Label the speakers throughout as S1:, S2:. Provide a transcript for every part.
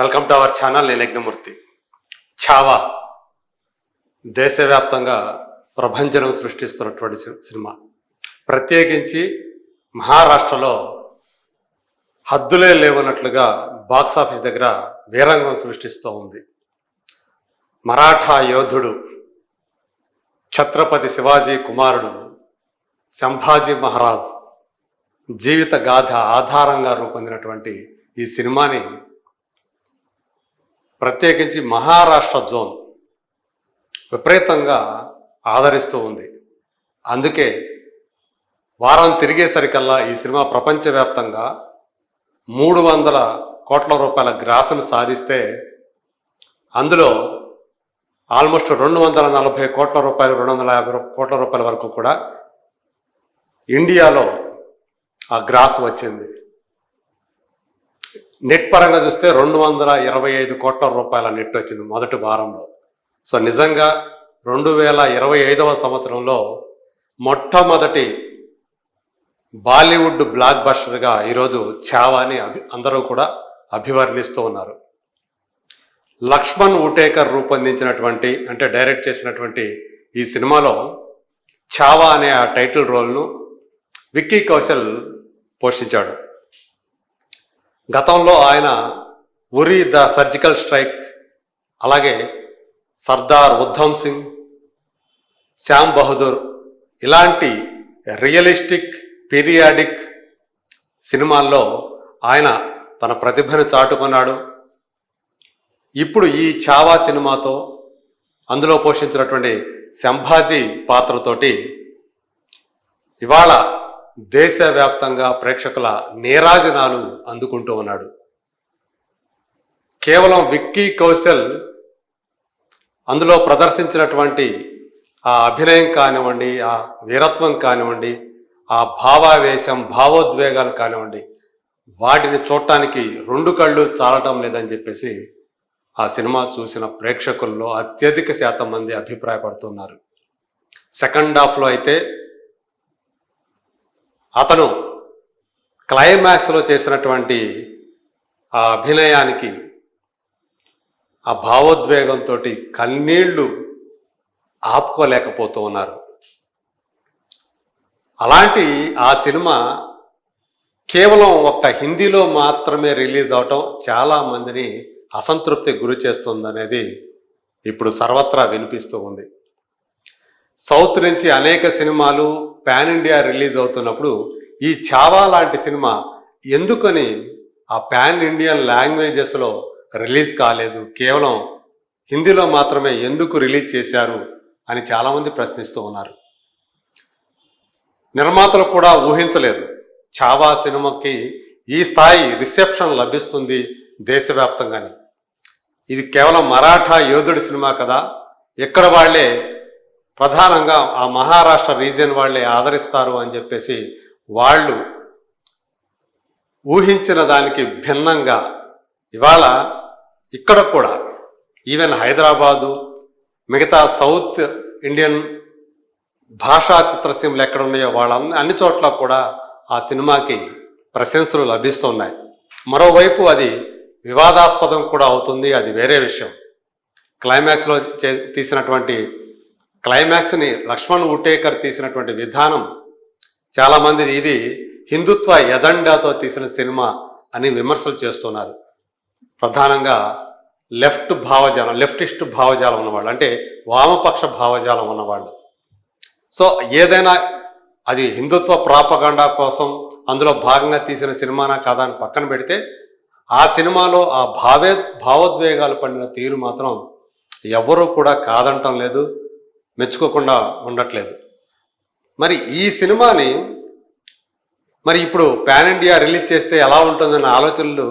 S1: Welcome to our channel నేను యజ్ఞమూర్తి. ఛావా దేశవ్యాప్తంగా ప్రభంజనం సృష్టిస్తున్నటువంటి సినిమా. ప్రత్యేకించి మహారాష్ట్రలో హద్దులే లేవన్నట్లుగా బాక్స్ ఆఫీస్ దగ్గర వీరంగం సృష్టిస్తూ ఉంది. మరాఠా యోధుడు ఛత్రపతి శివాజీ కుమారుడు సంభాజీ మహారాజ్ జీవిత గాథ ఆధారంగా రూపొందినటువంటి ఈ సినిమాని ప్రత్యేకించి మహారాష్ట్ర జోన్ విపరీతంగా ఆదరిస్తూ ఉంది. అందుకే వారం తిరిగేసరికల్లా ఈ సినిమా ప్రపంచవ్యాప్తంగా మూడు వందల కోట్ల రూపాయల గ్రాసును సాధిస్తే అందులో ఆల్మోస్ట్ రెండు వందల నలభై కోట్ల రూపాయలు రెండు వందల యాభై కోట్ల రూపాయల వరకు కూడా ఇండియాలో ఆ గ్రాస్ వచ్చింది. నెట్ పరంగా చూస్తే రెండు వందల ఇరవై ఐదు కోట్ల రూపాయల నెట్ వచ్చింది మొదటి వారంలో. సో నిజంగా రెండు వేల ఇరవై ఐదవ సంవత్సరంలో మొట్టమొదటి బాలీవుడ్ బ్లాక్ బస్టర్గా ఈరోజు ఛావాని అభి అందరూ కూడా అభివర్ణిస్తూ ఉన్నారు. లక్ష్మణ్ ఉటేకర్ రూపొందించినటువంటి అంటే డైరెక్ట్ చేసినటువంటి ఈ సినిమాలో ఛావా అనే ఆ టైటిల్ రోల్ను విక్కీ కౌశల్ పోషించాడు. గతంలో ఆయన ఉరి ద సర్జికల్ స్ట్రైక్ అలాగే సర్దార్ ఉద్ధమ్ సింగ్ శ్యామ్ బహదూర్ ఇలాంటి రియలిస్టిక్ పీరియాడిక్ సినిమాల్లో ఆయన తన ప్రతిభను చాటుకున్నాడు. ఇప్పుడు ఈ చావా సినిమాతో అందులో పోషించినటువంటి సంభాజీ పాత్రతోటి ఇవాళ దేశవ్యాప్తంగా ప్రేక్షకుల నీరాజనాలు అందుకుంటూ ఉన్నాడు. కేవలం విక్కీ కౌశల్ అందులో ప్రదర్శించినటువంటి ఆ అభినయం కానివ్వండి ఆ వీరత్వం కానివ్వండి ఆ భావావేశం భావోద్వేగాలు కానివ్వండి వాటిని చూడటానికి రెండు కళ్ళు చాలటం లేదని చెప్పేసి ఆ సినిమా చూసిన ప్రేక్షకుల్లో అత్యధిక శాతం మంది అభిప్రాయపడుతున్నారు. సెకండ్ హాఫ్లో అయితే అతను క్లైమాక్స్లో చేసినటువంటి ఆ అభినయానికి ఆ భావోద్వేగంతో కన్నీళ్ళు ఆపుకోలేకపోతూ ఉన్నారు. అలాంటి ఆ సినిమా కేవలం ఒక్క హిందీలో మాత్రమే రిలీజ్ అవటం చాలా మందిని గురి చేస్తుందనేది ఇప్పుడు సర్వత్రా వినిపిస్తూ ఉంది. సౌత్ నుంచి అనేక సినిమాలు పాన్ ఇండియా రిలీజ్ అవుతున్నప్పుడు ఈ చావా లాంటి సినిమా ఎందుకని ఆ పాన్ ఇండియన్ లాంగ్వేజెస్లో రిలీజ్ కాలేదు? కేవలం హిందీలో మాత్రమే ఎందుకు రిలీజ్ చేశారు? అని చాలామంది ప్రశ్నిస్తూ ఉన్నారు. నిర్మాతలు కూడా ఊహించలేదు. చావా సినిమాకి ఈ స్థాయి రిసెప్షన్ లభిస్తుంది దేశవ్యాప్తంగాని. ఇది కేవలం మరాఠా యోధుడి సినిమా కదా? ఎక్కడ వాళ్ళే ప్రధానంగా ఆ మహారాష్ట్ర రీజియన్ వాళ్ళే ఆదరిస్తారు అని చెప్పేసి వాళ్ళు ఊహించిన దానికి భిన్నంగా ఇవాళ ఇక్కడ కూడా ఈవెన్ హైదరాబాదు మిగతా సౌత్ ఇండియన్ భాషా చిత్రసీమలు ఎక్కడ ఉన్నాయో వాళ్ళ అన్ని చోట్ల కూడా ఆ సినిమాకి ప్రశంసలు లభిస్తున్నాయి. మరోవైపు అది వివాదాస్పదం కూడా అవుతుంది అది వేరే విషయం. క్లైమాక్స్లో చే తీసినటువంటి క్లైమాక్స్ని లక్ష్మణ్ ఉటేకర్ తీసినటువంటి విధానం చాలామంది ఇది హిందుత్వ ఎజెండాతో తీసిన సినిమా అని విమర్శలు చేస్తున్నారు. ప్రధానంగా లెఫ్ట్ భావజాలం లెఫ్టిస్ట్ భావజాలం ఉన్నవాళ్ళు అంటే వామపక్ష భావజాలం ఉన్నవాళ్ళు. సో ఏదైనా అది హిందుత్వ ప్రాపగాండా కోసం అందులో భాగంగా తీసిన సినిమానా కాదా అని పక్కన పెడితే ఆ సినిమాలో ఆ భావే భావోద్వేగాలు పడిన తీరు మాత్రం ఎవరూ కూడా కాదంటం లేదు. మెచ్చుకోకుండా ఉండట్లేదు. మరి ఈ సినిమాని మరి ఇప్పుడు పాన్ ఇండియా రిలీజ్ చేస్తే ఎలా ఉంటుందన్న ఆలోచనలు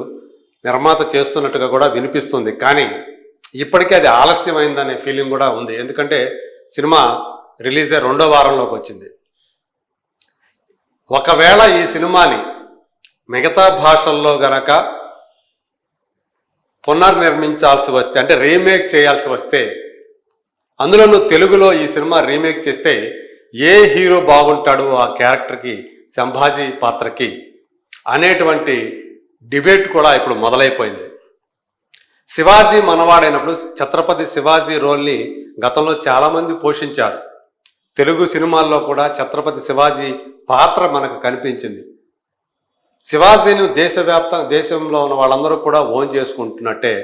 S1: నిర్మాత చేస్తున్నట్టుగా కూడా వినిపిస్తుంది. కానీ ఇప్పటికే అది ఆలస్యమైందనే ఫీలింగ్ కూడా ఉంది. ఎందుకంటే సినిమా రిలీజ్ అయ్యే రెండో వారంలోకి వచ్చింది. ఒకవేళ ఈ సినిమాని మిగతా భాషల్లో గనక పునర్నిర్మించాల్సి వస్తే అంటే రీమేక్ చేయాల్సి వస్తే అందులోనూ తెలుగులో ఈ సినిమా రీమేక్ చేస్తే ఏ హీరో బాగుంటాడు ఆ క్యారెక్టర్కి సంభాజీ పాత్రకి అనేటువంటి డిబేట్ కూడా ఇప్పుడు మొదలైపోయింది. శివాజీ మనవాడైనప్పుడు ఛత్రపతి శివాజీ రోల్ని గతంలో చాలామంది పోషించారు. తెలుగు సినిమాల్లో కూడా ఛత్రపతి శివాజీ పాత్ర మనకు కనిపించింది. శివాజీని దేశవ్యాప్త దేశంలో ఉన్న వాళ్ళందరూ కూడా ఓన్ చేసుకుంటున్నట్టే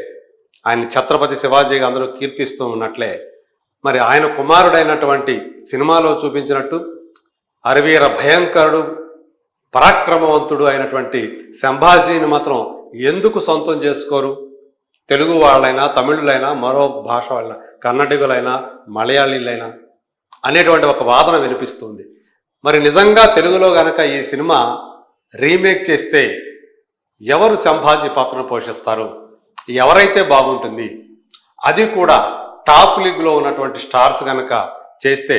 S1: ఆయన ఛత్రపతి శివాజీగా అందరూ కీర్తిస్తూ ఉన్నట్లే మరి ఆయన కుమారుడైనటువంటి సినిమాలో చూపించినట్టు అరవీర భయంకరుడు పరాక్రమవంతుడు అయినటువంటి సంభాజీని మాత్రం ఎందుకు సొంతం చేసుకోరు? తెలుగు వాళ్ళైనా తమిళులైనా మరో భాష వాళ్ళ కన్నడిగులైనా మలయాళీలైనా అనేటువంటి ఒక వాదన వినిపిస్తుంది. మరి నిజంగా తెలుగులో గనక ఈ సినిమా రీమేక్ చేస్తే ఎవరు సంభాజీ పాత్రను పోషిస్తారు? ఎవరైతే బాగుంటుంది? అది కూడా టాప్ లీగ్లో ఉన్నటువంటి స్టార్స్ కనుక చేస్తే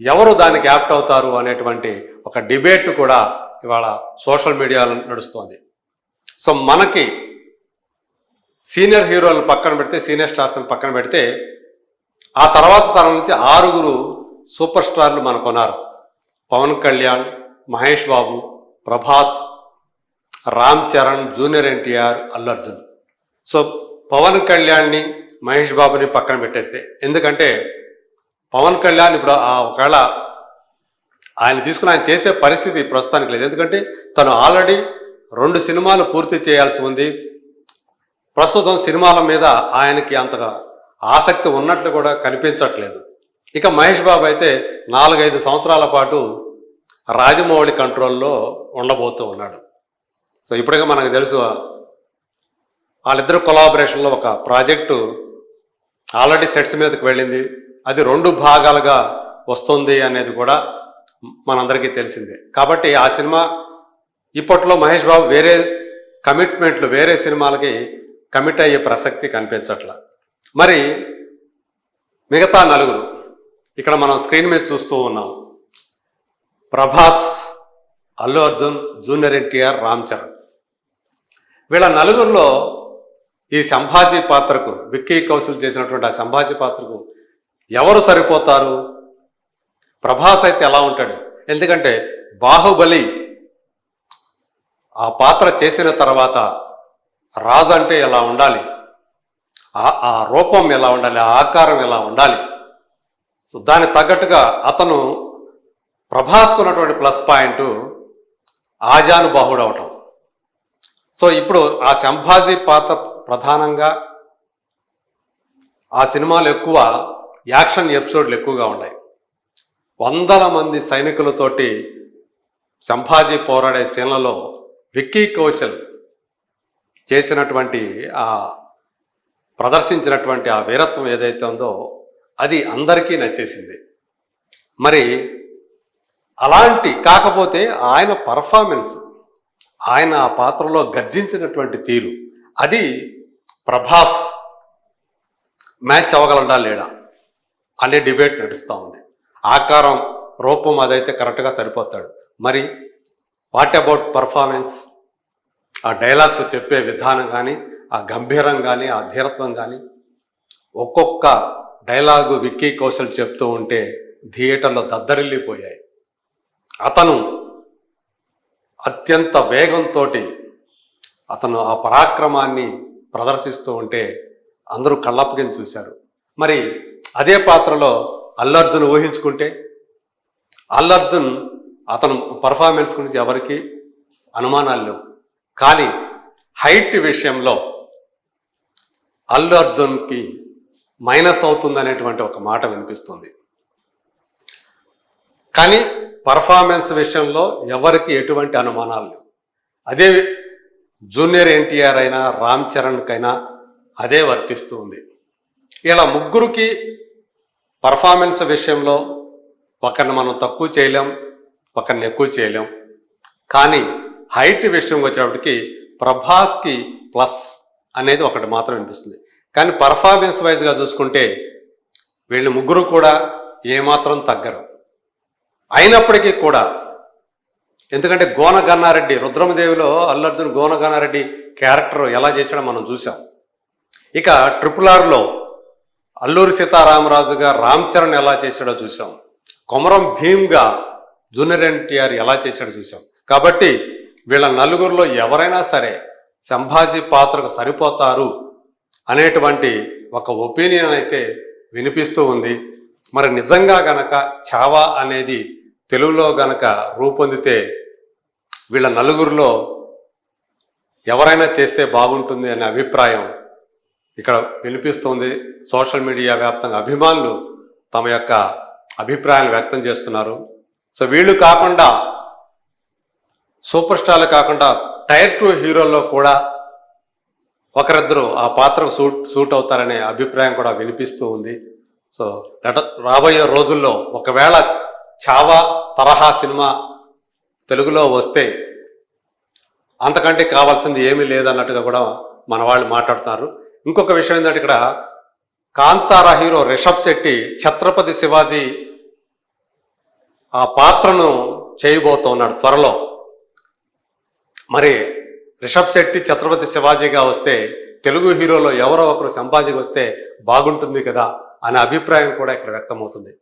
S1: ఎవరు దానికి యాప్ట్ అవుతారు అనేటువంటి ఒక డిబేట్ కూడా ఇవాళ సోషల్ మీడియాలో నడుస్తోంది. సో మనకి సీనియర్ హీరోలను పక్కన పెడితే సీనియర్ స్టార్స్ని పక్కన పెడితే ఆ తర్వాత తరం నుంచి ఆరుగురు సూపర్ స్టార్లు మనకు ఉన్నారు. పవన్ కళ్యాణ్ మహేష్ బాబు ప్రభాస్ రామ్ చరణ్ జూనియర్ ఎన్టీఆర్ అల్లు అర్జున్. సో పవన్ కళ్యాణ్ని మహేష్ బాబుని పక్కన పెట్టేస్తే. ఎందుకంటే పవన్ కళ్యాణ్ ఇప్పుడు ఆ ఒకవేళ ఆయన తీసుకుని ఆయన చేసే పరిస్థితి ప్రస్తుతానికి లేదు. ఎందుకంటే తను ఆల్రెడీ రెండు సినిమాలు పూర్తి చేయాల్సి ఉంది. ప్రస్తుతం సినిమాల మీద ఆయనకి అంతగా ఆసక్తి ఉన్నట్లు కూడా కనిపించట్లేదు. ఇక మహేష్ బాబు అయితే నాలుగైదు సంవత్సరాల పాటు రాజమౌళి కంట్రోల్లో ఉండబోతూ ఉన్నాడు. సో ఇప్పటికే మనకు తెలుసు వాళ్ళిద్దరు కొలాబరేషన్లో ఒక ప్రాజెక్టు ఆల్రెడీ సెట్స్ మీదకి వెళ్ళింది. అది రెండు భాగాలుగా వస్తుంది అనేది కూడా మనందరికీ తెలిసిందే. కాబట్టి ఆ సినిమా ఇప్పట్లో మహేష్ బాబు వేరే కమిట్మెంట్లు వేరే సినిమాలకి కమిట్ అయ్యే ప్రసక్తి కనిపించట్ల. మరి మిగతా నలుగురు ఇక్కడ మనం స్క్రీన్ మీద చూస్తూ ఉన్నాం. ప్రభాస్ అల్లు అర్జున్ జూనియర్ ఎన్టీఆర్ రామ్ చరణ్. వీళ్ళ నలుగురిలో ఈ సంభాజీ పాత్రకు విక్కీ కౌశల్ చేసినటువంటి ఆ సంభాజీ పాత్రకు ఎవరు సరిపోతారు? ప్రభాస్ అయితే ఎలా ఉంటాడు? ఎందుకంటే బాహుబలి ఆ పాత్ర చేసిన తర్వాత రాజు అంటే ఎలా ఉండాలి? ఆ ఆ రూపం ఎలా ఉండాలి? ఆ ఆకారం ఎలా ఉండాలి? సో దానికి తగ్గట్టుగా అతను ప్రభాస్కున్నటువంటి ప్లస్ పాయింట్ ఆజానుబాహుడు అవటం. సో ఇప్పుడు ఆ సంభాజీ పాత్ర ప్రధానంగా ఆ సినిమాలు ఎక్కువ యాక్షన్ ఎపిసోడ్లు ఎక్కువగా ఉన్నాయి. వందల మంది సైనికులతోటి సంభాజీ పోరాడే సీన్లలో విక్కీ కౌశల్ చేసినటువంటి ఆ ప్రదర్శించినటువంటి ఆ వీరత్వం ఏదైతే ఉందో అది అందరికీ నచ్చేసింది. మరి అలాంటి కాకపోతే ఆయన పర్ఫార్మెన్స్ ఆయన ఆ పాత్రలో గర్జించినటువంటి తీరు అది ప్రభాస్ మ్యాచ్ అవ్వగలడా లేడా అనే డిబేట్ నడుస్తూ ఉంది. ఆకారం రూపం అదైతే కరెక్ట్గా సరిపోతాడు. మరి వాట్ అబౌట్ పర్ఫార్మెన్స్ ఆ డైలాగ్స్ చెప్పే విధానం కానీ ఆ గంభీరం కానీ ఆ ధీరత్వం కానీ ఒక్కొక్క డైలాగు విక్కీ కౌశల్ చెప్తూ ఉంటే థియేటర్లో దద్దరిల్లిపోయాయి. అతను అత్యంత వేగంతో అతను ఆ పరాక్రమాన్ని ప్రదర్శిస్తూ ఉంటే అందరూ కళ్ళప్పగిని చూశారు. మరి అదే పాత్రలో అల్లర్జున్ ఊహించుకుంటే అల్లర్జున్ అతను పర్ఫార్మెన్స్ గురించి ఎవరికి అనుమానాలు లేవు. కానీ హైట్ విషయంలో అల్లు అర్జున్కి మైనస్ అవుతుంది అనేటువంటి ఒక మాట వినిపిస్తుంది. కానీ పర్ఫార్మెన్స్ విషయంలో ఎవరికి ఎటువంటి అనుమానాలు లేవు. అదే జూనియర్ ఎన్టీఆర్ అయినా రామ్ చరణ్కైనా అదే వర్తిస్తూ ఉంది. ఇలా ముగ్గురికి పర్ఫార్మెన్స్ విషయంలో ఒకరిని మనం తక్కువ చేయలేం ఒకరిని ఎక్కువ చేయలేం. కానీ హైట్ విషయం వచ్చేటప్పటికి ప్రభాస్కి ప్లస్ అనేది ఒకటి మాత్రం వినిపిస్తుంది కానీ పర్ఫార్మెన్స్ వైజ్గా చూసుకుంటే వీళ్ళు ముగ్గురు కూడా ఏమాత్రం తగ్గరు. అయినప్పటికీ కూడా ఎందుకంటే గోన గన్నారెడ్డి రుద్రమదేవిలో అల్లర్జున్ గోన గన్నారెడ్డి క్యారెక్టర్ ఎలా చేశాడో మనం చూసాం ఇక ట్రిపుల్ ఆర్లో అల్లూరి సీతారామరాజుగా రామ్ చరణ్ ఎలా చేశాడో చూసాం కొమరం భీమ్గా జూనియర్ ఎన్టీఆర్ ఎలా చేశాడో చూసాం కాబట్టి వీళ్ళ నలుగురిలో ఎవరైనా సరే సంభాజీ పాత్రకు సరిపోతారు అనేటువంటి ఒక ఒపీనియన్ అయితే వినిపిస్తూ ఉంది. మరి నిజంగా గనక చావా అనేది తెలుగులో గనక రూపొందితే వీళ్ళ నలుగురిలో ఎవరైనా చేస్తే బాగుంటుంది అనే అభిప్రాయం ఇక్కడ వినిపిస్తుంది. సోషల్ మీడియా వ్యాప్తంగా అభిమానులు తమ యొక్క అభిప్రాయాలు వ్యక్తం చేస్తున్నారు. సో వీళ్ళు కాకుండా సూపర్ స్టార్లు కాకుండా టైర్ టూ హీరోల్లో కూడా ఒకరిద్దరు ఆ పాత్రకు సూట్ సూట్ అవుతారనే అభిప్రాయం కూడా వినిపిస్తూ ఉంది. సో రాబోయే రోజుల్లో ఒకవేళ చావా తరహా సినిమా తెలుగులో వస్తే అంతకంటే కావాల్సింది ఏమీ లేదన్నట్టుగా కూడా మన వాళ్ళు మాట్లాడుతున్నారు ఇంకొక విషయం ఏంటంటే ఇక్కడ కాంతార హీరో రిషబ్ శెట్టి ఛత్రపతి శివాజీ ఆ పాత్రను చేయబోతున్నాడు త్వరలో. మరి రిషబ్ శెట్టి ఛత్రపతి శివాజీగా వస్తే తెలుగు హీరోలో ఎవరో ఒకరు సంభాజీకి వస్తే బాగుంటుంది కదా అనే అభిప్రాయం కూడా ఇక్కడ వ్యక్తమవుతుంది.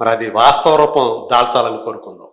S1: మరి అది వాస్తవ రూపం దాల్చాలని కోరుకుందాం.